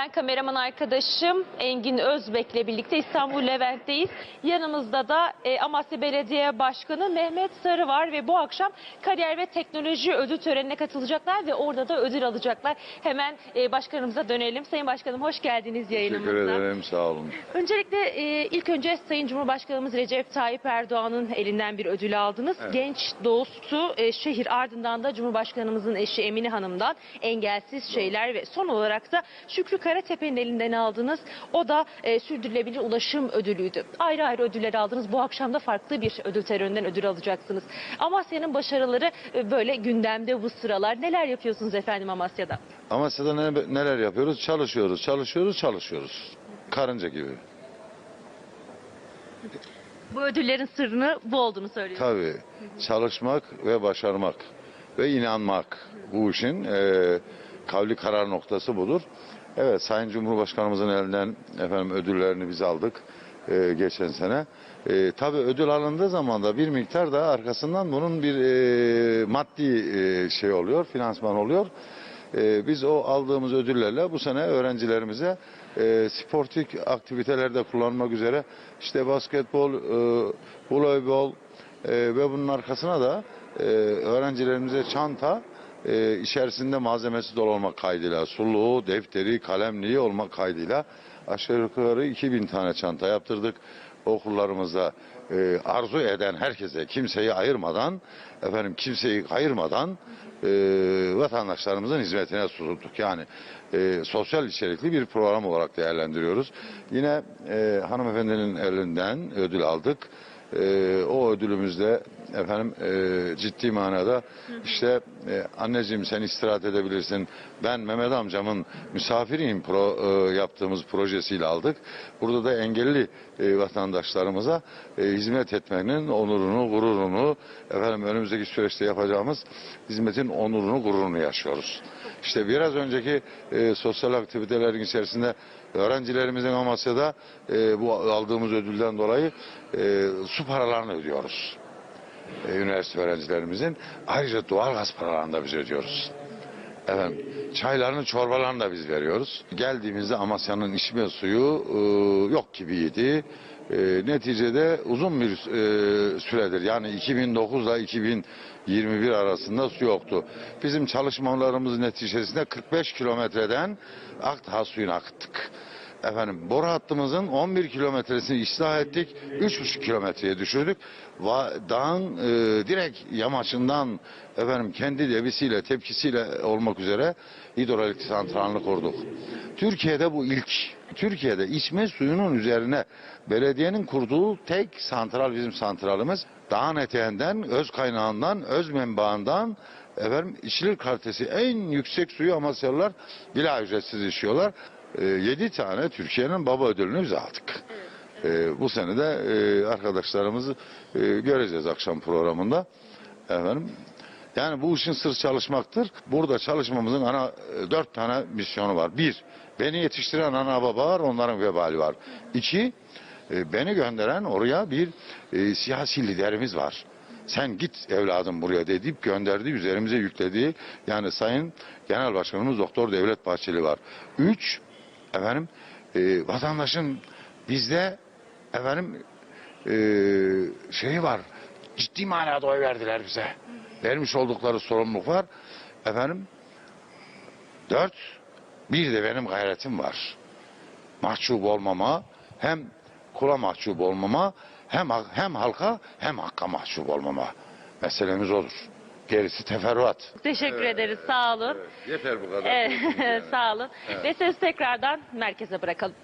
Ben kameraman arkadaşım Engin Özbek'le birlikte İstanbul Levent'teyiz. Yanımızda da e, Amasya Belediye Başkanı Mehmet Sarı var ve bu akşam kariyer ve teknoloji ödül törenine katılacaklar ve orada da ödül alacaklar. Hemen e, başkanımıza dönelim. Sayın Başkanım hoş geldiniz yayınımıza. Teşekkür ederim sağ olun. Öncelikle e, ilk önce Sayın Cumhurbaşkanımız Recep Tayyip Erdoğan'ın elinden bir ödül aldınız. Evet. Genç dostu e, şehir ardından da Cumhurbaşkanımızın eşi Emine Hanım'dan engelsiz şeyler ve son olarak da Şükrü Karatepe'nin elinden aldınız. O da e, sürdürülebilir ulaşım ödülüydü. Ayrı ayrı ödüller aldınız. Bu akşam da farklı bir ödül töreninden ödül alacaksınız. Amasya'nın başarıları e, böyle gündemde bu sıralar. Neler yapıyorsunuz efendim Amasya'da? Amasya'da ne- neler yapıyoruz? Çalışıyoruz, çalışıyoruz, çalışıyoruz. Karınca gibi. Bu ödüllerin sırrını bu olduğunu söylüyorsunuz. Tabii. Çalışmak ve başarmak ve inanmak. Bu işin e, kavli karar noktası budur. Evet, Sayın Cumhurbaşkanımızın elinden efendim ödüllerini biz aldık e, geçen sene. E, tabii ödül alındığı zaman da bir miktar da arkasından bunun bir e, maddi e, şey oluyor, finansman oluyor. E, biz o aldığımız ödüllerle bu sene öğrencilerimize e, sportif aktivitelerde kullanmak üzere işte basketbol, e, e, ve bunun arkasına da e, öğrencilerimize çanta e, içerisinde malzemesi dolu olmak kaydıyla suluğu, defteri, kalemliği olmak kaydıyla aşağı yukarı 2000 tane çanta yaptırdık. Okullarımızda e, arzu eden herkese kimseyi ayırmadan efendim kimseyi ayırmadan e, vatandaşlarımızın hizmetine sunduk. Yani e, sosyal içerikli bir program olarak değerlendiriyoruz. Yine e, hanımefendinin elinden ödül aldık. E, o ödülümüzde efendim e, ciddi manada işte e, anneciğim sen istirahat edebilirsin. Ben Mehmet amcamın misafiriyim pro, e, yaptığımız projesiyle aldık. Burada da engelli e, vatandaşlarımıza e, hizmet etmenin onurunu, gururunu efendim önümüzdeki süreçte yapacağımız hizmetin onurunu, gururunu yaşıyoruz. İşte biraz önceki e, sosyal aktivitelerin içerisinde öğrencilerimizin Amasya'da e, bu aldığımız ödülden dolayı e, su paralarını ödüyoruz. E, üniversite öğrencilerimizin. Ayrıca doğal gaz paralarını da biz ödüyoruz. Efendim, çaylarını, çorbalarını da biz veriyoruz. Geldiğimizde Amasya'nın içme suyu e, yok gibiydi. E, neticede uzun bir e, süredir yani 2009 ile 2021 arasında su yoktu. Bizim çalışmalarımız neticesinde 45 kilometreden Akdağ suyunu akıttık. Efendim boru hattımızın 11 kilometresini ıslah ettik. 3,5 kilometreye düşürdük. Va dağın e, direkt yamaçından efendim kendi debisiyle tepkisiyle olmak üzere hidroelektrik santralını kurduk. Türkiye'de bu ilk. Türkiye'de içme suyunun üzerine belediyenin kurduğu tek santral bizim santralımız. Dağın eteğinden, öz kaynağından, öz menbaından efendim içilir kalitesi en yüksek suyu Amasyalılar bila ücretsiz içiyorlar. 7 tane Türkiye'nin baba ödülünü biz aldık. E, bu sene de e, arkadaşlarımızı e, göreceğiz akşam programında. Efendim, yani bu işin sır çalışmaktır. Burada çalışmamızın ana e, dört tane misyonu var. Bir, beni yetiştiren ana baba var, onların vebali var. İki, e, beni gönderen oraya bir e, siyasi liderimiz var. Sen git evladım buraya deyip gönderdi, üzerimize yüklediği yani Sayın Genel Başkanımız Doktor Devlet Bahçeli var. Üç, efendim e, vatandaşın bizde efendim e, şeyi var. Ciddi manada oy verdiler bize. Vermiş oldukları sorumluluk var. Efendim dört, bir de benim gayretim var. Mahcup olmama, hem kula mahcup olmama, hem hem halka hem hakka mahcup olmama. Meselemiz odur. Gerisi teferruat. Teşekkür ederiz. Sağ olun. Yeter bu kadar. Evet, sağ olun. Ve sözü tekrardan merkeze bırakalım.